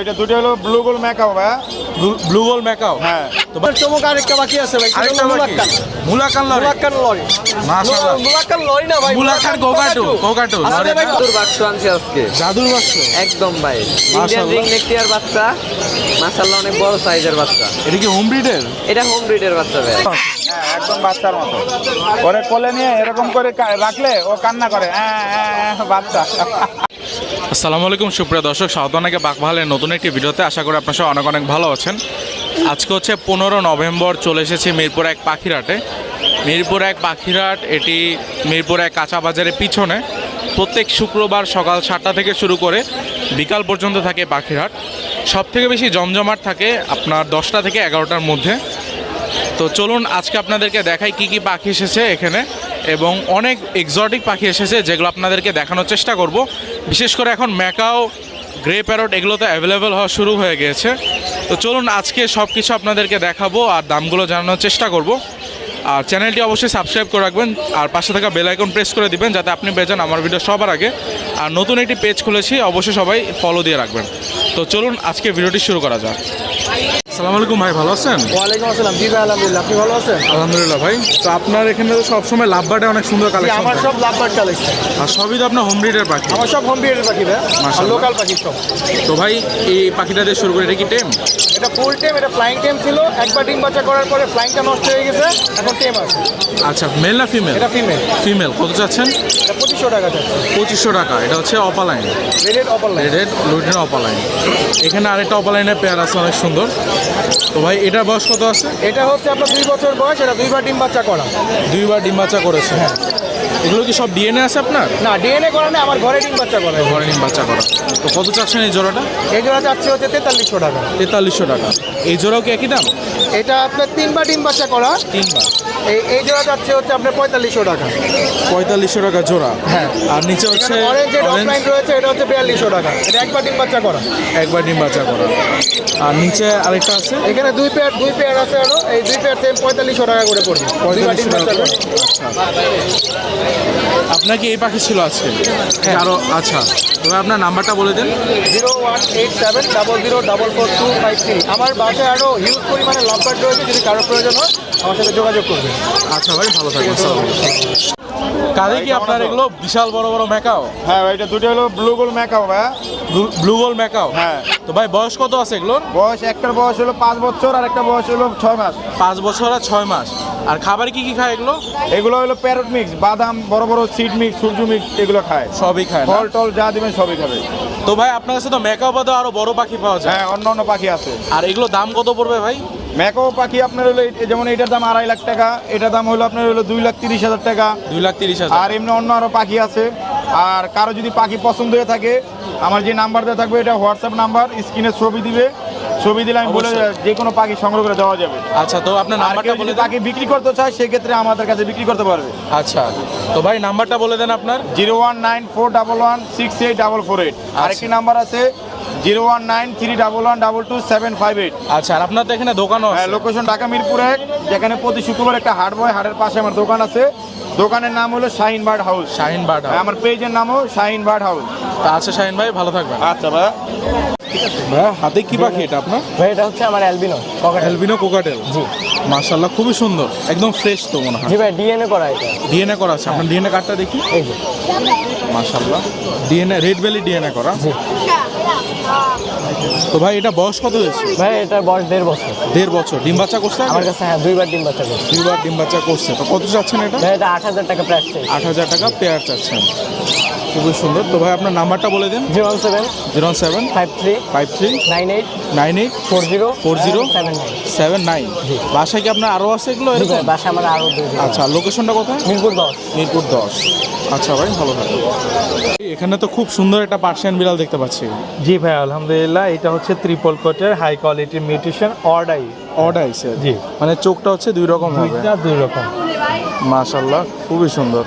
এটা দুটো হলো ব্লু গোল ম্যাকাও ভাইয়া। ব্লু বল ম্যাকাও হ্যাঁ। তো ভাই, চমক আরেকটা বাকি আছে ভাই। আরেকটা বাকি। মুলাক্কান লরি মুলাক্কান লরি মাশাআল্লাহ। মুলাক্কান লরি না ভাই। লরি ভাই জাদুর বাক্স আনছি আজকে। জাদুর বাক্স? একদম ভাই। ইন্ডিয়ান মাশাআল্লাহ। রিং নেকটিয়ার বাচ্চা। মাশাআল্লাহ অনেক বড় সাইজের বাচ্চা। এটা কি হোম ব্রিডের এটা হোম ব্রিডের বাচ্চা ভাই। হ্যাঁ একদম বাচ্চার মতো। ওরে কোলে নিয়ে এরকম করে রাখলে ও কান্না করে। হ্যাঁ হ্যাঁ হ্যাঁ, বাচ্চা। আসসালামু আলাইকুম, সুপ্রিয় দর্শক সাউদানাকে বাকবাহালের নতুন একটি ভিডিওতে। আশা করি আপনার সবাই অনেক অনেক ভালো আছেন। আজকে হচ্ছে পনেরো নভেম্বর, চলে এসেছি মিরপুর এক পাখিরহাটে। মিরপুর এক পাখিরহাট, এটি মিরপুর এক কাঁচা বাজারের পিছনে। প্রত্যেক শুক্রবার সকাল সাতটা থেকে শুরু করে বিকাল পর্যন্ত থাকে পাখিরহাট। সব থেকে বেশি জমজমাট থাকে আপনার দশটা থেকে এগারোটার মধ্যে। তো চলুন, আজকে আপনাদেরকে দেখাই কি কি পাখি এসেছে এখানে। এবং অনেক এক্সটিক পাখি এসেছে যেগুলো আপনাদেরকে দেখানোর চেষ্টা করব। বিশেষ করে এখন ম্যাকাও, গ্রে প্যারট এগুলো তো অ্যাভেলেবেল হওয়া শুরু হয়ে গিয়েছে তো চলুন আজকে সব কিছু আপনাদেরকে দেখাবো আর দামগুলো জানানোর চেষ্টা করব। আর চ্যানেলটি অবশ্যই সাবস্ক্রাইব করে রাখবেন আর পাশে থাকা বেল আইকন প্রেস করে দিবেন যাতে আপনি পেয়ে যান আমার ভিডিও সবার আগে। আর নতুন একটি পেজ খুলেছি, অবশ্যই সবাই ফলো দিয়ে রাখবেন। তো চলুন আজকে ভিডিওটি শুরু করা যাক। আসসালামু আলাইকুম ভাই ভালো আছেন? ওয়ালাইকুম আসসালাম। জি ভাই আলহামদুলিল্লাহ। আপনি ভালো আছেন? আলহামদুলিল্লাহ ভাই। তো আপনার এখানে তো সবসময় লাভবাটে অনেক সুন্দর কালেকশন আমার সব কালেকশন আর সবই তো আপনার হোম ব্রিডের পাখি। আমার সব হোম পাখি ভাই। লোকাল পাখি সব। তো ভাই এই পাখিটা দিয়ে শুরু করে এটা কি টেম? এটা ফুল টেম এটা ফ্লাইং টেম ছিল। একবার ডিম বাচ্চা করার পরে ফ্লাইংটা নষ্ট হয়ে গেছে। এখন টেম আছে। আচ্ছা মেল না ফিমেল এটা ফিমেল ফিমেল কত চাচ্ছেন? এটা পঁচিশশো টাকা পঁচিশশো টাকা। এটা হচ্ছে রেডেড লুটিন অপালাইন এখানে আরেকটা অপালাইনের পেয়ার আছে অনেক সুন্দর। তো ভাই এটার বয়স কত আছে? এটা হচ্ছে আপনার দুই বছর বয়স এটা দুইবার ডিম বাচ্চা করা। দুইবার ডিম বাচ্চা করেছে। হ্যাঁ। এগুলো কি সব ডিএনএ আছে আপনার? না ডিএনএ করা নেই আমার ঘরে ডিম বাচ্চা করা। ঘরে ডিম বাচ্চা করা। তো কত চাচ্ছেন এই জোড়াটা? এই জোড়া চাচ্ছে হচ্ছে তেতাল্লিশশো টাকা। তেতাল্লিশশো টাকা। এই জোড়াও কি একই দাম? এটা আপনার তিনবার ডিম বাচ্চা করা। তিনবার। এই এই জোড়া যাচ্ছে হচ্ছে আপনার পঁয়তাল্লিশশো টাকা। পঁয়তাল্লিশশো টাকা জোড়া। হ্যাঁ। আর নিচে হচ্ছে অরেঞ্জ অফলাইন রয়েছে এটা হচ্ছে বিয়াল্লিশশো টাকা। এটা একবার ডিম বাচ্চা করা। একবার ডিম বাচ্চা করা। আর নিচে আরেকটা আছে? এখানে দুই পেয়ার দুই পেয়ার আছে আরও। এই দুই পেয়ার সেম পঁয়তাল্লিশশো টাকা করে পড়বে। দুইবার ডিম বাচ্চা করা। আপনার কি এই পাখি ছিল আজকে? আরও আচ্ছা। তবে আপনার নাম্বারটা বলে দিন। Zero one eight seven double zero double four two five three. আমার বাসায় আরও হিউজ পরিমাণে লাভবার্ড রয়েছে যদি কারও প্রয়োজন হয়। আমার সাথে যোগাযোগ করবেন আচ্ছা ভাই ভালো থাকবেন কাঁধে কি আপনার এগুলো বিশাল বড় বড় ম্যাকাও? হ্যাঁ ভাই, এটা দুটো হলো ব্লু গোল ম্যাকাও ভাইয়া ব্লু বল ম্যাকাও? হ্যাঁ। তো ভাই বয়স কত আছে এগুলোর? বয়স একটার বয়স হলো পাঁচ বছর আর একটা বয়স হলো ছয় মাস। পাঁচ বছর আর ছয় মাস। আর খাবারে কি কি খায় এগুলো? এগুলো হলো প্যারট মিক্স বাদাম বড় বড় সিড মিক্স সূর্য মিক্স এগুলো খায়। সবই খায়? ফল টল যা দিবেন সবই খাবে। তো ভাই আপনার কাছে তো বাদে আরও বড় পাখি পাওয়া যায়। হ্যাঁ অন্য অন্য পাখি আছে। আর এগুলো দাম কত পড়বে ভাই? ম্যাকো পাখি আপনার হলো যেমন এটার দাম আড়াই লাখ টাকা এটার দাম হলো আপনার হলো দুই লাখ তিরিশ হাজার টাকা। দুই লাখ তিরিশ হাজার। আর এমনি অন্য আরও পাখি আছে। আর কারও যদি পাখি পছন্দ হয়ে থাকে আমার যে নাম্বার দেওয়া থাকবে এটা হোয়াটসঅ্যাপ নাম্বার স্ক্রিনে ছবি দিবে। ছবি দিলে আমি বলে। যে কোনো পাখি সংগ্রহ করে দেওয়া যাবে। আচ্ছা তো আপনার নাম্বারটা বলে পাখি বিক্রি করতে চায় সেক্ষেত্রে আমাদের কাছে বিক্রি করতে পারবে। আচ্ছা তো ভাই নাম্বারটা বলে দেন আপনার। Zero one nine four double one six eight double four eight. আরেকটি নাম্বার আছে zero one nine three double one double two seven five eight. আচ্ছা আর আপনার তো এখানে দোকানও হ্যাঁ লোকেশন ঢাকা মিরপুর এক যেখানে প্রতি শুক্রবার একটা হাট বয় হাটের পাশে আমার দোকান আছে। দোকানের নাম হলো Shahin bird house. Shahin Bata হ্যাঁ, আমার পেজের নামও শাহিন বার্ড হাউস। আচ্ছা শাহিন ভাই ভালো থাকবেন। আচ্ছা ভাই ভাইয়া হাতে কি পাখি এটা আপনার? ভাই এটা হচ্ছে আমার অ্যালবিনো এলবিনো কোকাটেল জি। মাশাল্লাহ খুবই সুন্দর। একদম ফ্রেশ তো মনে হয়। জি ভাই ডিএনএ করা এটা। ডিএনএ করা আছে। আপনার ডিএনএ কার্ডটা দেখি। এই যে। মাশাল্লাহ ডিএনএ রেড ভ্যালি ডিএনএ করা। জি। তো ভাই এটা বয়স কত হয়েছে? ভাই এটার বয়স দেড় বছর। দেড় বছর। ডিম বাচ্চা করছে? আমার কাছে হ্যাঁ দুইবার ডিম বাচ্চা করছে। দুইবার ডিম বাচ্চা করছে। তো কত চাচ্ছেন এটা? ভাই এটা আট হাজার টাকা প্রাইস চাই। আট হাজার টাকা পেয়ার চাচ্ছেন। খুবই সুন্দর। তো ভাই আপনার নাম্বারটা বলে দিন। Zero one seven zero seven five three five three nine eight nine eight four zero four zero seven nine. Seven nine. বাসায় কি আপনার আরও আছে এগুলো? এরকম? বাসা আমার আরও আচ্ছা লোকেশনটা কোথায়? মিরপুর দশ। মিরপুর দশ। আচ্ছা ভাই ভালো থাকবে এখানে তো খুব সুন্দর একটা পার্সিয়ান বিড়াল দেখতে পাচ্ছি। জি ভাই আলহামদুলিল্লাহ এটা হচ্ছে ত্রিপল কোটের হাই কোয়ালিটি মিউটিশন অর্ডাই অর্ডাই স্যার জি। মানে চোখটা হচ্ছে দুই রকম হবে। দুইটা দুই রকম। মাশাল্লাহ খুবই সুন্দর।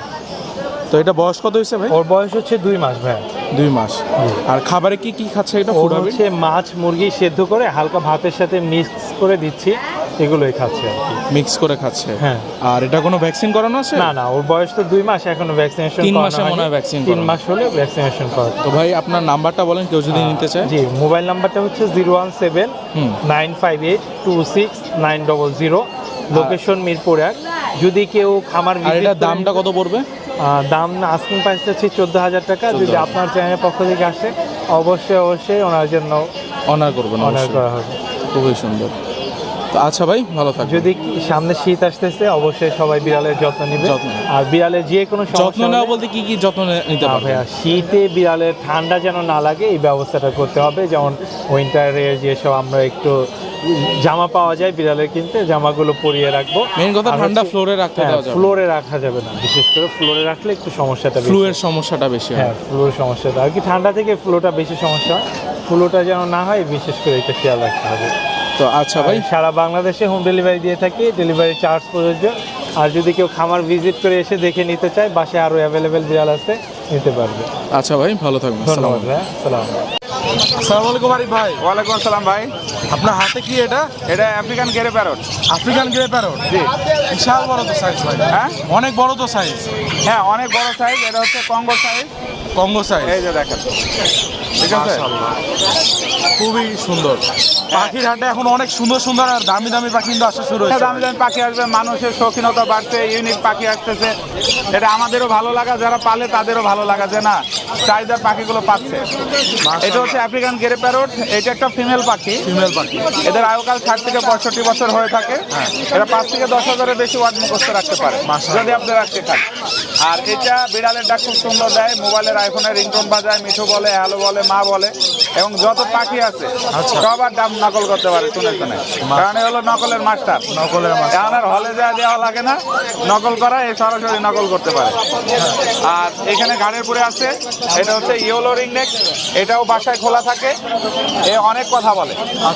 তো এটা বয়স কত হয়েছে ভাই? ওর বয়স হচ্ছে দুই মাস ভাই। দুই মাস। আর খাবারে কি কি খাচ্ছে এটা ফুড হবে? হচ্ছে মাছ মুরগি সেদ্ধ করে হালকা ভাতের সাথে মিক্স করে দিচ্ছি। এগুলোই খাচ্ছে আর কি। মিক্স করে খাচ্ছে? হ্যাঁ। আর এটা কোনো ভ্যাকসিন করানো আছে? না না ওর বয়স তো দুই মাস এখনও ভ্যাকসিনেশন তিন মাসে মনে হয় ভ্যাকসিন তিন মাস হলে ভ্যাকসিনেশন করা তো ভাই আপনার নাম্বারটা বলেন কেউ যদি নিতে চায়। জি মোবাইল নাম্বারটা হচ্ছে zero one seven. Nine five eight two six nine double zero. Location Mirpur এক। যদি কেউ খামার এটার দামটা কত পড়বে? দাম আস্কিং প্রাইস হচ্ছে চোদ্দ হাজার টাকা। যদি আপনার চ্যানেলের পক্ষ থেকে আসে অবশ্যই অবশ্যই ওনার জন্য অনার করবেন অনার করা হবে। খুবই সুন্দর। আচ্ছা ভাই ভালো থাকবেন। যদি সামনে শীত আসতেছে অবশ্যই সবাই বিড়ালের যত্ন নেবে। আর বিড়ালের যে কোনো যত্ন নেওয়া বলতে কি কি যত্ন নিতে পারবে শীতে বিড়ালের ঠান্ডা যেন না লাগে এই ব্যবস্থাটা করতে হবে। যেমন উইন্টারে যেসব আমরা একটু জামা পাওয়া যায় বিড়ালের কিনতে জামাগুলো পরিয়ে রাখব। মেইন কথা ঠান্ডা ফ্লোরে রাখতে হ্যাঁ, দেওয়া যাবে। ফ্লোরে রাখা যাবে না। বিশেষ করে ফ্লোরে রাখলে একটু সমস্যাটা বেশি। ফ্লু এর সমস্যাটা বেশি হয়। হ্যাঁ ফ্লোর সমস্যাটা। আর কি ঠান্ডা থেকে ফ্লোটা বেশি সমস্যা হয়। ফ্লোটা যেন না হয় বিশেষ করে এটা খেয়াল রাখতে হবে। তো আচ্ছা ভাই। সারা বাংলাদেশে হোম ডেলিভারি দিয়ে থাকি ডেলিভারি চার্জ প্রযোজ্য। আর যদি কেউ খামার ভিজিট করে এসে দেখে নিতে চায় বাসে আরও অ্যাভেলেবেল বিড়াল আছে নিতে পারবে। আচ্ছা ভাই ভালো থাকবেন। ধন্যবাদ ভাইয়া সালাম। আসসালামু আলাইকুম আরিফ ভাই। ওয়ালাইকুম আসসালাম ভাই। আপনার হাতে কি এটা? এটা African grey parrot African grey parrot জি। বিশাল বড় তো সাইজ ভাই। হ্যাঁ? অনেক বড় তো সাইজ হ্যাঁ অনেক বড় সাইজ এটা হচ্ছে কঙ্গো সাইজ কঙ্গো সাইজ এই যে দেখেন। ঠিক আছে? খুবই সুন্দর। পাখির হাটে এখন অনেক সুন্দর সুন্দর আর দামি দামি পাখি কিন্তু আসা শুরু হ্যাঁ, হয়েছে। দামি দামি পাখি আসবে মানুষের শৌখিনতা বাড়ছে ইউনিক পাখি আসতেছে। এটা আমাদেরও ভালো লাগা যারা পালে তাদেরও ভালো লাগা যে না চাহিদার পাখিগুলো পাচ্ছে। এটা হচ্ছে আফ্রিকান গেরে প্যারট এটা একটা ফিমেল পাখি। ফিমেল পাখি। এদের আয়ুকাল ষাট থেকে পঁয়ষট্টি বছর হয়ে থাকে। এরা পাঁচ থেকে দশ হাজারের বেশি ওয়ার্ড মুখস্থ রাখতে পারে। যদি আপনি রাখতে চান। আর এটা বিড়ালের ডাক খুব সুন্দর দেয় মোবাইলের আইফোনের রিংটোন বাজায় মিঠু বলে হ্যালো বলে মা বলে এবং যত পাখি আছে সবার দাম নকল করতে পারে শুনে শুনে। কারণ হলো নকলের মাস্টার। নকলের এখন আর হলে যা দেওয়া লাগে না নকল করা এই সরাসরি নকল করতে পারে। আর এখানে ঘাড়ের পরে আছে এটা হচ্ছে ইয়েলো রিং নেক এটাও বাসায় খোলা থাকে এ অনেক কথা বলে।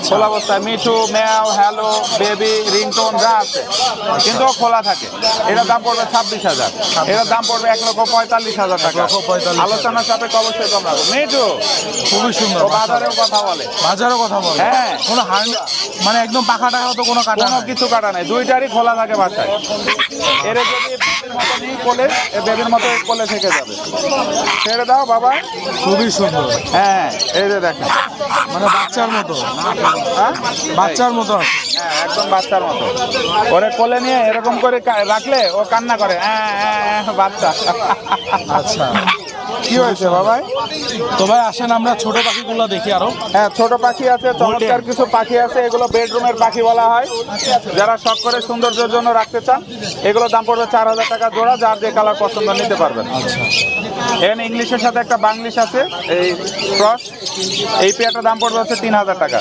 খোলা অবস্থায় মিঠু ম্যাও হ্যালো বেবি রিংটোন যা আছে কিন্তু খোলা থাকে। এটার দাম পড়বে ছাব্বিশ হাজার। এটার দাম পড়বে এক লক্ষ পঁয়তাল্লিশ হাজার টাকা। আলোচনার সাপেক্ষে অবশ্যই কম রাখব খুবই সুন্দর বাজারেও কথা বলে। বাজারও কথা বলে। হ্যাঁ। কোনো মানে একদম পাখা টাকা তো কোনো কাটা কোনো নাই। কিছু কাটা নাই। দুইটারই খোলা থাকে বাসায়। এর যদি মতো কোলে এ বেবির মতো কোলে থেকে যাবে। ছেড়ে দাও বাবা। খুবই সুন্দর। হ্যাঁ এই যে দেখেন। মানে বাচ্চার মতো। হ্যাঁ? বাচ্চার মতো আছে। হ্যাঁ একদম বাচ্চার মতো। ওরে কোলে নিয়ে এরকম করে রাখলে ও কান্না করে। হ্যাঁ হ্যাঁ হ্যাঁ, বাচ্চা। আচ্ছা। কি হয়েছে বাবাই? তো ভাই আসেন আমরা ছোট পাখিগুলো দেখি আরও। হ্যাঁ ছোট পাখি আছে চমৎকার কিছু পাখি আছে এগুলো বেডরুমের পাখি বলা হয়। যারা শখ করে সৌন্দর্যের জন্য রাখতে চান এগুলো দাম পড়বে চার হাজার টাকা জোড়া যার যে কালার পছন্দ নিতে পারবেন। আচ্ছা। এখানে ইংলিশের সাথে একটা বাংলিশ আছে এই ক্রস এই পেয়ারটার দাম পড়বে হচ্ছে তিন হাজার টাকা।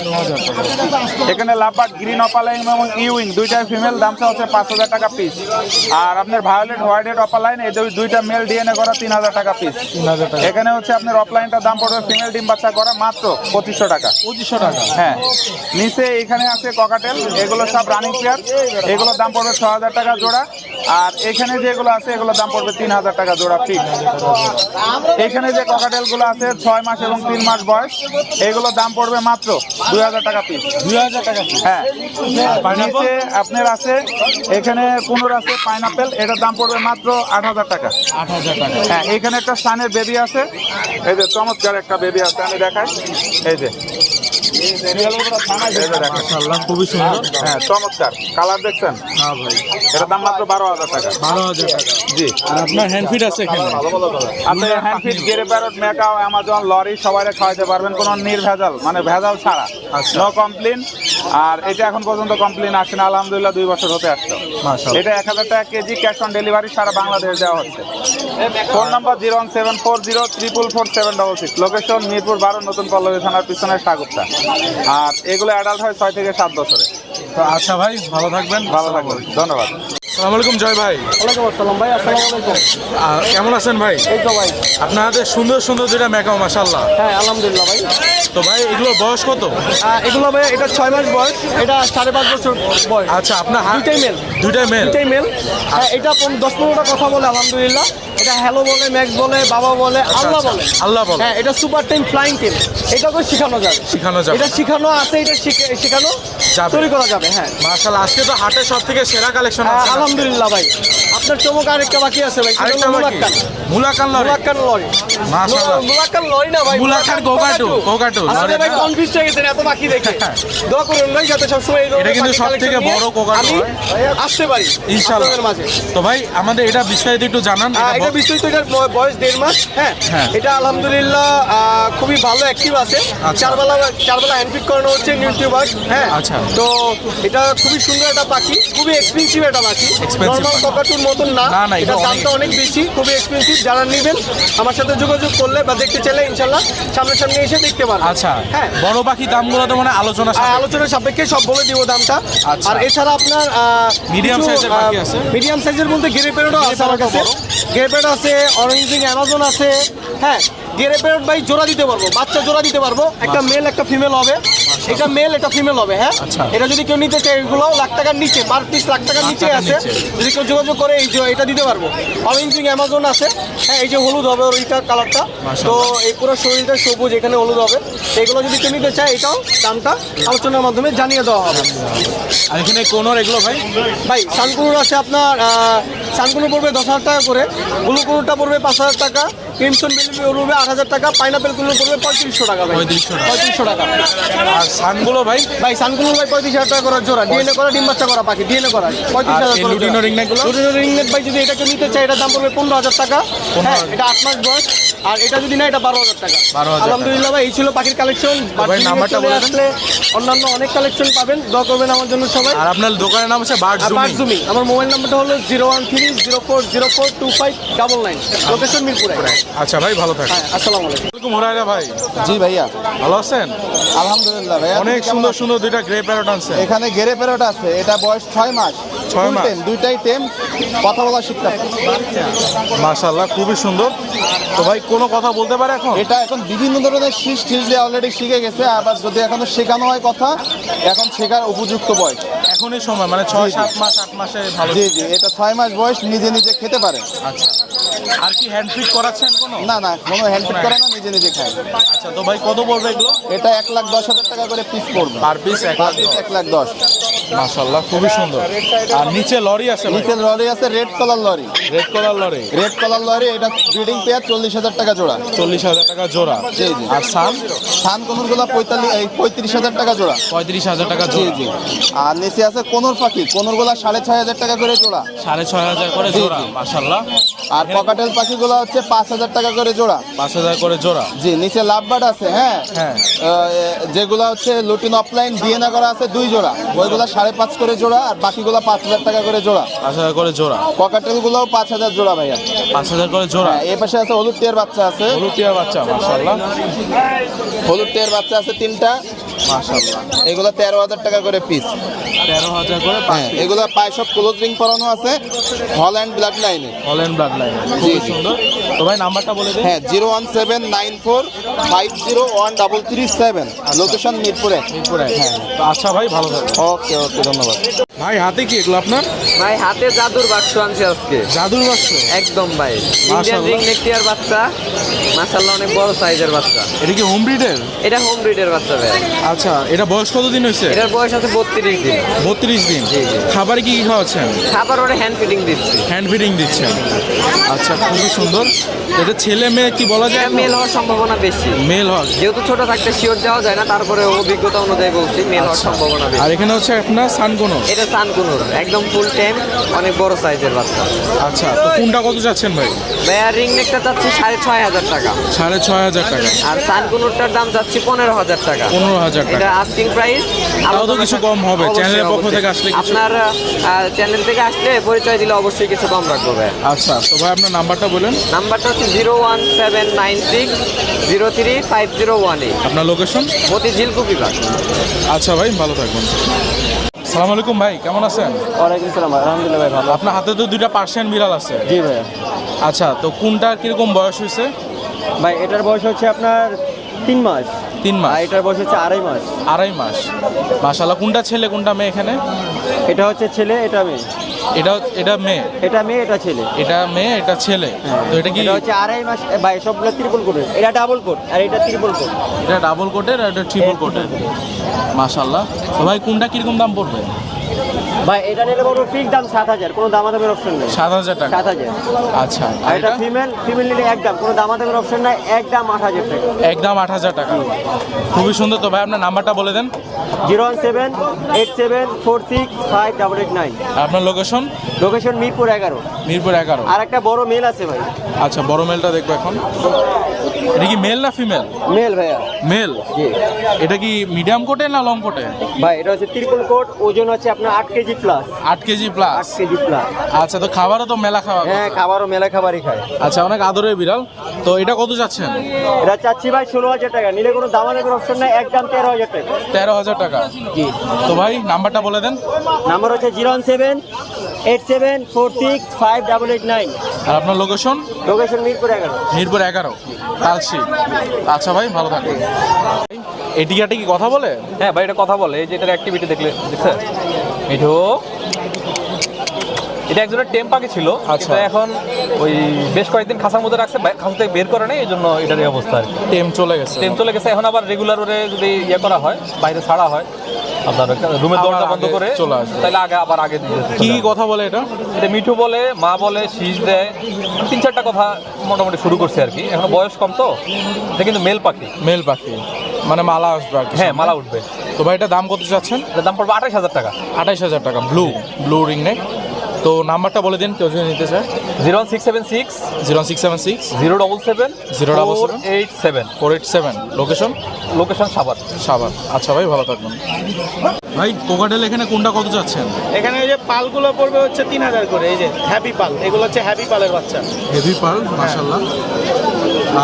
এখানে লাভবার্ড গ্রিন অপালাইন এবং ইউইং দুইটাই ফিমেল দামটা হচ্ছে পাঁচ হাজার টাকা পিস আর আপনার ভায়োলেট হোয়াইটেড অপালাইন এই দুই- দুইটা মেল ডিএনএ করা তিন হাজার টাকা পিস এখানে হচ্ছে আপনার অফলাইনটার দাম পড়বে ফিমেল ডিম বাচ্চা করা মাত্র পঁচিশশো টাকা। পঁচিশশো টাকা। হ্যাঁ। নিচে এখানে আছে ককাটেল এগুলো সব রানিং পেয়ার এগুলোর দাম পড়বে ছ হাজার টাকা জোড়া। আর এখানে যেগুলো আছে এগুলোর দাম পড়বে তিন হাজার টাকা জোড়া ফিক্স এখানে যে ককাটেলগুলো আছে ছয় মাস এবং তিন মাস বয়স এগুলোর দাম পড়বে মাত্র দুই হাজার টাকা পিস দুই হাজার টাকা হ্যাঁ। নিচে আপনার আছে এখানে কুনুর আছে পাইনাপেল এটার দাম পড়বে মাত্র আট হাজার টাকা। আট হাজার টাকা। হ্যাঁ এখানে একটা সানের বেবি আছে। এই যে চমৎকার একটা বেবি আছে আমি দেখাই। এই যে। মাশাআল্লাহ খুবই সুন্দর। হ্যাঁ চমৎকার। কালার দেখছেন? হ্যাঁ ভাই। এটার দাম মাত্র বারো হাজার টাকা। বারো হাজার টাকা। জি। আর আপনার হ্যান্ড ফিট আছে এখানে? আপনি grey parrot macaw Amazon lory সবাই খাওয়াতে পারবেন কোনো নির্ভেজাল মানে ভেজাল ছাড়া। আচ্ছা। নো কমপ্লেন আর এটা এখন পর্যন্ত কমপ্লেন আসে না। আলহামদুলিল্লাহ দুই বছর হতে আসলো। এটা এক হাজার টাকা কেজি ক্যাশ অন ডেলিভারি সারা বাংলাদেশ দেওয়া হচ্ছে। Phone number zero one seven four zero triple four seven double six location Mirpur বারো নতুন পল্লবী থানার পিছনে সাগরটা। আর এগুলো অ্যাডাল্ট হয় ছয় থেকে সাত বছরে। তো আচ্ছা ভাই ভালো থাকবেন। ভালো থাকবেন। ধন্যবাদ। আসসালামু আলাইকুম জয় ভাই। ওয়ালাইকুম আসসালাম ভাই আসসালামু আলাইকুম। কেমন আছেন ভাই? এই তো ভাই। আপনার সুন্দর সুন্দর দুইটা মেকাও মাসাল্লাহ হ্যাঁ আলহামদুলিল্লাহ ভাই। তো ভাই এগুলোর বয়স কত? এগুলো ভাই এটা ছয় মাস বয়স এটা সাড়ে পাঁচ বছর বয়স। আচ্ছা আপনার দুইটাই male। দুইটাই মেল এটাই মেল হ্যাঁ এটা পন- দশ পনেরোটা কথা বলে আলহামদুলিল্লাহ। এটা হ্যালো বলে ম্যাক্স বলে বাবা বলে আল্লাহ আচ্ছা, বলে। আল্লাহ বলে। হ্যাঁ এটা সুপার টেন ফ্লাইং টেন এটাকেও শেখানো যাবে। শিখানো যাবে। এটা শেখানো আছে এটা শিখে- শেখানো যাবে। তৈরি করা যাবে হ্যাঁ। মাশাআল্লাহ আজকে তো হাটের সব থেকে সেরা কালেকশন আহ, আছে আলহামদুলিল্লাহ ভাই। আপনার চমক আরেকটা বাকি আছে ভাই আরেকটা মুলাক্কান মুলাকান লরি? মুলাক্কান লরি। মাশাআল্লাহ। মুলাক্কান লরি না ভাই মুলাক্কান কোকাটু, কোকাটু, আসলে ভাই কনফিউজ হয়ে গেছেন এত বাকি দেখে। দোয়া করুন ভাই যাতে সবসময় এই এটা কিন্তু ধরনের সব বাকি থেকে বড় আমি আসতে পারি ইনশাআল্লাহ। মাঝে। তো ভাই আমাদের এটা বিস্তারিত একটু জানান এটা এটা ব- বিস্তৃত এটার বয়স দেড় মাস হ্যাঁ। হ্যাঁ। এটা আলহামদুলিল্লাহ খুবই ভালো অ্যাক্টিভ আছে। আচ্ছা। চারবেলা চারবেলা হ্যান্ডফিট করানো হচ্ছে নিউট্রিবার হ্যাঁ। আচ্ছা। তো এটা খুবই সুন্দর একটা পাখি খুবই এক্সপেন্সিভ একটা পাখি। Expensive normal. মতন না। না, না, এটা দামটা অনেক বেশি খুবই এক্সপেন্সিভ যারা নেবেন আমার সাথে যোগাযোগ করলে বা দেখতে চাইলে ইনশাল্লাহ সামনাসামনি এসে দেখতে পারবেন। আচ্ছা হ্যাঁ। বড় পাখি দামগুলো তো মানে আলোচনা আর আলোচনার সাপেক্ষে সব বলে দিব দামটা। আচ্ছা। আর এছাড়া আপনার Medium size এর পাখি আছে? মিডিয়াম সাইজের মধ্যে গেরে প্যারোটও আছে আমার কাছে। গেরে প্যারোট আছে অরেঞ্জিং অ্যামাজন আছে। হ্যাঁ গেরে প্যারোট ভাই জোড়া দিতে পারব বাচ্চা জোড়া দিতে পারব। একটা মেল একটা ফিমেল হবে। এটা মেল এটা ফিমেল হবে হ্যাঁ? আচ্ছা। এটা যদি কেউ নিতে চায় এগুলো লাখ টাকার নিচে পার পিস লাখ টাকার নিচে আছে যদি কেউ যোগাযোগ করে এই যে এটা দিতে পারব। অরেঞ্জিং অ্যামাজন আছে। হ্যাঁ এই যে হলুদ হবে ওর এইটা কালারটা তো এই পুরো শরীরটা সবুজ এখানে হলুদ হবে। এগুলো যদি কেউ নিতে চায় এটাও দামটা আলোচনার মাধ্যমে জানিয়ে দেওয়া হবে। আর এখানে কোনোর এগুলো ভাই? ভাই সানকুনুর আছে আপনার সানকুনু পড়বে দশ হাজার টাকা করে ব্লুকুনুরটা পড়বে পাঁচ হাজার টাকা ক্রিমসন বেলি পড়বে আট হাজার টাকা পড়বে পঁয়ত্রিশশো টাকা ভাই। পঁয়ত্রিশশো টাকা। আর সানগুলো ভাই? ভাই সানকুনুর ভাই পঁয়ত্রিশ হাজার টাকা করার জোড়া। ডিএনএ করা ডিম বাচ্চা করা পাখি ডিএনএ করা। পঁয়ত্রিশ হাজার এই করে লুটিনো রিংনেটগুলো? লুটিনো রিংনেট ভাই যদি এটাকে নিতে চাই এটার দাম পড়বে পনেরো হাজার টাকা। হ্যাঁ এটা আট মাস বয়স। আর এটা যদি না এটা বারো হাজার টাকা। 12,000 টাকা। আলহামদুলিল্লাহ ভাই এই ছিল পাখির কালেকশন বলে আসলে অন্যান্য অনেক কালেকশন পাবেন। দোয়া করবেন আমার জন্য সবাই। আর আপনার দোকানের নাম হচ্ছে আমার মোবাইল নাম্বারটা হলো zero one three zero four zero four two five double nine. Location মিরপুরে। আচ্ছা ভাই ভালো থাকেন। হ্যাঁ আসসালামু আলাইকুম। হুরাইরা ভাই। জি ভাইয়া। ভালো আছেন? আলহামদুলিল্লাহ ভাইয়া অনেক সুন্দর সুন্দর দুইটা গ্রে প্যারট আছে এখানে গ্রে প্যারট আছে এটা বয়স ছয় মাস। ছয় মাস। দুইটাই টেম কথা বলা শিখতে। মাশাআল্লাহ খুবই সুন্দর। তো ভাই কোনো কথা বলতে পারে এখন? এটা এখন বিভিন্ন ধরনের শীষ টিস দিয়ে অলরেডি শিখে গেছে আবার যদি এখনও শেখানো হয় কথা এখন শেখার উপযুক্ত বয়স। এখনই সময় মানে ছয় সাত মাস আট মাসে ভালো। জি জি এটা ছয় মাস বয়স নিজে নিজে খেতে পারে। আচ্ছা। আর কি হ্যান্ড ফিট করাচ্ছেন কোনো? না না কোনো হ্যান্ড ফিট করে না নিজে নিজে খায়। আচ্ছা তো ভাই কত পড়বে এগুলো? এটা এক লাখ দশ হাজার টাকা করে পিস পড়বে। আর পিস এক লাখ এক লাখ দশ। মাশাআল্লাহ খুবই সুন্দর। আর নিচে লরি আছে নিচে লরি আছে red colour lory. Red colour lory? Red colour lory এটা ব্রিডিং পেয়ার চল্লিশ হাজার টাকা জোড়া। চল্লিশ হাজার টাকা জোড়া। জি, জি। আর সান? ধান কোনুরগুলো পঁয়তাল্লিশ এই পঁয়ত্রিশ হাজার টাকা জোড়া। পঁয়ত্রিশ হাজার টাকা জি জি। আর নিচে আছে কোনোর পাখি? কোনোরগুলো সাড়ে ছয় হাজার টাকা করে জোড়া। সাড়ে ছয় হাজার করে জোড়া। মাশাআল্লাহ। আর পকাটেল পাখিগুলো হচ্ছে পাঁচ হাজার টাকা করে জোড়া। পাঁচ হাজার করে জোড়া। জি নিচে লাভবার্ড আছে হ্যাঁ? হ্যাঁ। যেগুলো হচ্ছে লুটিন অফলাইন ডিএনএ করা আছে দুই জোড়া। ওইগুলো সাড়ে পাঁচ করে জোড়া আর বাকিগুলো পাঁচ হাজার টাকা করে জোড়া। পাঁচ হাজার করে জোড়া। পকাটেল গুলোও পাঁচ হাজার জোড়া ভাইয়া। পাঁচ হাজার করে জোড়া। হ্যাঁ এই পাশে আছে হলুদ টিয়ার বাচ্চা আছে। হলুদ টিয়ার বাচ্চা মাশাআল্লাহ। হলুদ টিয়ার বাচ্চা আছে তিনটা। মাশাআল্লাহ। এগুলো তেরো হাজার টাকা করে পিস তেরো হাজার করে হ্যাঁ এগুলো পায়ে সব ক্লোজ রিং পরানো আছে হল অ্যান্ড ব্লাড লাইনে হলেন ব্লাড লাইন জি, সুন্দর। তো ভাই নাম্বারটা বলে দিন। হ্যাঁ zero one seven nine four five zero one double three seven. Location মিরপুরে। মিরপুরে। হ্যাঁ। আচ্ছা ভাই ভালো থাকবেন। ওকে ওকে ধন্যবাদ। ভাই হাতে কি এগুলো আপনার? ভাই হাতে জাদুর বাক্স আনছি আজকে। জাদুর বাক্স? একদম ভাই। ইন্ডিয়ান রিং নেকটিয়ার বাচ্চা। মাশাআল্লাহ অনেক বড় সাইজের বাচ্চা। এটা কি হোম ব্রিডের এটা হোম ব্রিডের বাচ্চা ভাই। আচ্ছা এটা বয়স কত দিন হয়েছে? এটার বয়স আছে বত্রিশ দিন। বত্রিশ দিন। জি, জি। খাবারে কি কি খাওয়াচ্ছেন? খাবার ওরা হ্যান্ড ফিডিং দিচ্ছি। হ্যান্ড ফিডিং দিচ্ছেন। আচ্ছা খুবই সুন্দর। এটা ছেলে মেয়ে কি বলা যায় মেল হওয়ার সম্ভাবনা বেশি। মেল হক যেহেতু ছোট থাকতে শিওর দেওয়া যায় না তারপরে অভিজ্ঞতা অনুযায়ী বলছি মেল হওয়ার সম্ভাবনা বেশি। আর এখানে হচ্ছে আপনার সানকোনো এটা সানকুনুর একদম ফুল টাইম অনেক বড় সাইজের বাচ্চা। আচ্ছা তো কোনটা কত যাচ্ছেন ভাই? ভাইয়া রিং নেকটা চাচ্ছি সাড়ে ছয় হাজার টাকা। সাড়ে ছয় হাজার টাকা। আর সানকুনুরটার দাম চাচ্ছি পনেরো হাজার টাকা। পনেরো হাজার এটা টাকা আস্কিং প্রাইস তাও তো কিছু কম হবে, চ্যানেলের পক্ষ থেকে আসলে আপনার চ্যানেল থেকে আসলে পরিচয় দিলে অবশ্যই কিছু কম রাখব ভাই আচ্ছা তো ভাই আপনার নাম্বারটা বলেন। নাম্বারটা হচ্ছে zero one seven nine six zero three five zero one eight. আপনার লোকেশন? মতিঝিল কুপিবাগ আচ্ছা ভাই ভালো থাকবেন। আসসালামু আলাইকুম ভাই কেমন আছেন? ওয়ালাইকুম সালাম আলহামদুলিল্লাহ ভাই ভালো। আপনার হাতে তো দুইটা পার্সিয়ান বিড়াল আছে। জি ভাই আচ্ছা তো কোনটা কীরকম বয়স হয়েছে? ভাই এটার বয়স হচ্ছে আপনার তিন মাস। তিন আর মাস এটার বয়স হচ্ছে আড়াই মাস। আড়াই মাস। মাশাল্লাহ কোনটা ছেলে কোনটা মেয়ে এখানে? এটা হচ্ছে ছেলে এটা মেয়ে। এটা এটা মেয়ে? এটা মেয়ে এটা ছেলে। এটা মেয়ে এটা ছেলে? তো এটা কি এটা হচ্ছে আড়াই মাস ভাই সবগুলো ত্রিপল কোটের এটা ডাবল কোট আর এটা ত্রিপল কোট এটা ডাবল কোটের আর এটা ট্রিপল কোটের মাশাল্লাহ তো ভাই কোনটা কীরকম দাম পড়বে? ভাই এটা নিলে বড় ফিক্স দাম সাত হাজার কোনো দামাদামের অপশন নেই। সাত হাজার টাকা। সাত হাজার। আচ্ছা আর এটা ফিমেল ফিমেল নিলে একদম কোনো দামাদামের অপশন নাই একদম আট হাজার টাকা। একদম আট হাজার টাকা। খুবই সুন্দর তো ভাই আপনার নাম্বারটা বলে দেন। Zero one seven eight seven four six five double eight nine. আপনার লোকেশন লোকেশন মিরপুর এগারো। মিরপুর এগারো। আর একটা বড় মেল আছে ভাই। আচ্ছা বড় মেলটা দেখব এখন। এটা কি মেল না ফিমেল মেল ভাইয়া। মেল জি। এটা কি মিডিয়াম কোটে না লং কোটে ভাই এটা হচ্ছে ত্রিপল কোট ওজন হচ্ছে আপনার আট কেজি প্লাস আট কেজি প্লাস আট কেজি প্লাস আচ্ছা তো খাবারও তো মেলা খাওয়া হ্যাঁ খাবারও মেলা খাবারই খায়। আচ্ছা অনেক আদরের বিড়াল। তো এটা কত যাচ্ছেন? এটা চাচ্ছি ভাই ষোলো হাজার টাকা। নিলে কোনো দামাদামের অপশন নাই একদম তেরো হাজার টাকা। তেরো হাজার টাকা। জি। তো ভাই নাম্বারটা বলে দেন। নাম্বার হচ্ছে zero one seven eight seven four six five double eight nine. আর আপনার লোকেশন লোকেশন মিরপুর এগারো। মিরপুর এগারো। কালসি। আচ্ছা ভাই ভালো থাকবেন। এটিকাটি কি কথা বলে? হ্যাঁ ভাই এটা কথা বলে। এই যে এটার অ্যাক্টিভিটি দেখলে দেখছেন? মিঠু এটা একজনের টেম পাখি ছিল আচ্ছা। এখন ওই বেশ কয়েকদিন খাসার মধ্যে রাখছে খাসা থেকে বের করে নেই এই জন্য এটার এই অবস্থা আর টেম চলে গেছে। টেম চলে গেছে এখন আবার রেগুলার ওরে যদি ইয়ে করা হয় বাইরে ছাড়া হয় আপনার রুমের দরজা বন্ধ করে চলে আসবে। তাহলে আগে আবার আগে দিয়ে কি কথা বলে এটা? এটা মিঠু বলে মা বলে শীষ দেয়। তিন চারটা কথা মোটামুটি শুরু করছে আর কি। এখন বয়স কম তো। এটা কিন্তু মেল পাখি। মেল পাখি। মানে মালা আসবে আর কি হ্যাঁ মালা উঠবে। তো ভাই এটা দাম কত চাচ্ছেন? এটা দাম পড়বে আঠাশ হাজার টাকা। আঠাইশ হাজার টাকা। ব্লু ব্লু রিং নেক তো নাম্বারটা বলে দিন কেউ যদি নিতে চায়। Zero six seven six zero six seven six. Zero double seven double four seven? Eight seven. Four eight seven. Location? Location Savar Savar আচ্ছা ভাই ভালো থাকবেন। ভাই কোকাটেল এখানে কোনটা কত চাচ্ছেন এখানে ওই যে পালগুলো পড়বে হচ্ছে তিন হাজার করে এই যে হ্যাপি পাল এগুলো হচ্ছে হ্যাপি পালের বাচ্চা। হেভি পার্ল মাশাল্লাহ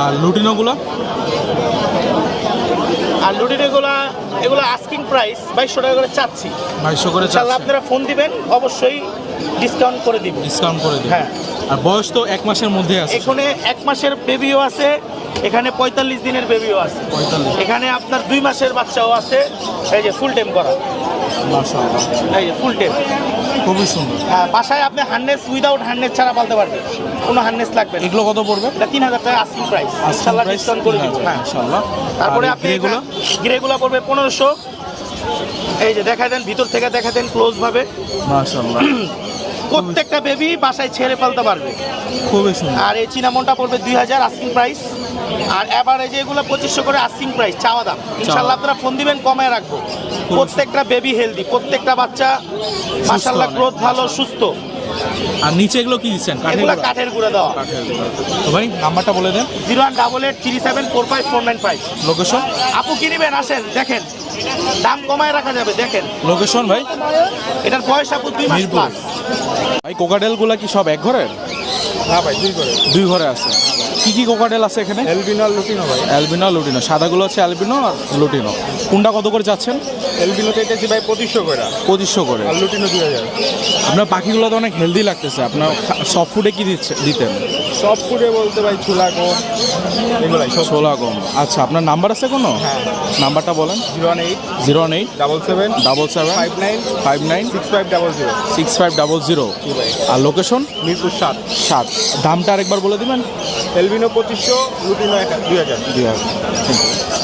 আর লুটিনোগুলো? আর লুডির এগুলো এগুলো আস্কিং প্রাইস বাইশশো টাকা করে চাচ্ছি। বাইশশো করে চাচ্ছেন আপনারা ফোন দিবেন অবশ্যই ডিসকাউন্ট করে দিব। ডিসকাউন্ট করে দিন হ্যাঁ। আর বয়স তো এক মাসের মধ্যে আছে। এখানে এক মাসের বেবিও আছে এখানে পঁয়তাল্লিশ দিনের বেবিও আছে। 45 এখানে আপনার দুই মাসের বাচ্চাও আছে এই যে ফুল টাইম করা। এই যে ফুল টাইম খুবই সুন্দর। হ্যাঁ বাসায় আপনি হার্নেস উইদাউট হার্নেস ছাড়া পালতে পারবেন। কোনো হার্নেস লাগবে এগুলো কত পড়বে? এটা তিন হাজার টাকা আস্কিং প্রাইস ইনশাল্লাহ ডিসকাউন্ট করে দিব। হ্যাঁ। ইনশাআল্লাহ তারপরে আপনি এগুলো গ্রেগুলো পড়বে পনেরোশো। এই যে দেখা দেন ভিতর থেকে দেখা দেন ক্লোজ ভাবে। মাশাআল্লাহ। প্রত্যেকটা বেবি বাসায় ছেড়ে ফেলতে পারবে। খুবই সুন্দর। আর এই চিনামনটা পড়বে দুই হাজার আস্কিং প্রাইস আর এবার অ্যাভারেজে এগুলো পঁচিশশো করে আস্কিং প্রাইস চাওয়া দাম। ইনশাল্লাহ আপনারা ফোন দিবেন কমায় রাখব। প্রত্যেকটা বেবি হেলদি প্রত্যেকটা বাচ্চা মাসাল্লাহ। গ্রোথ ভালো সুস্থ। আর নিচে এগুলো কি দিচ্ছেন? কাঠের এগুলো গুঁড়া? কাঠের গুঁড়া দেওয়া। তো ভাই নাম্বারটা বলে দেন। Zero one double eight three seven four five four nine five. Location আপু কিনবেন আসেন দেখেন। দাম কমায় রাখা যাবে দেখেন। লোকেশন ভাই? এটার বয়স আপু দুই মাস প্লাস ভাই কোকাডেলগুলো কি সব এক ঘরের? হ্যাঁ ভাই দুই ঘরে দুই ঘরে আছে। কি কি কোকাটেল আছে এখানে? এলবিনো লুটিনো ভাই। অ্যালবিনো আর লুটিনো সাদাগুলো আছে অ্যালবিনো আর লুটিনো কোনটা কত করে যাচ্ছেন এলবিনো চাইতেছি ভাই পঁচিশশো করে। পঁচিশশো করে। আর লুটিনো দুই হাজার। আপনার পাখিগুলো তো অনেক হেলদি লাগতেছে। আপনার সফট ফুডে কি দিচ্ছে দিতেন? সব ফুডে বলতে ভাই ছোলা কম এগুলাই ছোলা কম আচ্ছা আপনার নাম্বার আছে কোনো? নাম্বারটা বলেন। Zero one eight. Zero one eight. Double seven. Double seven. Five nine. Five nine. Six five double zero. Six five double zero. আর লোকেশন? মিরপুর সাত। সাত। দামটা আরেকবার বলে দিবেন। এলবিনো পঁচিশশো লুটিনো এক দুই হাজার। দুই হাজার।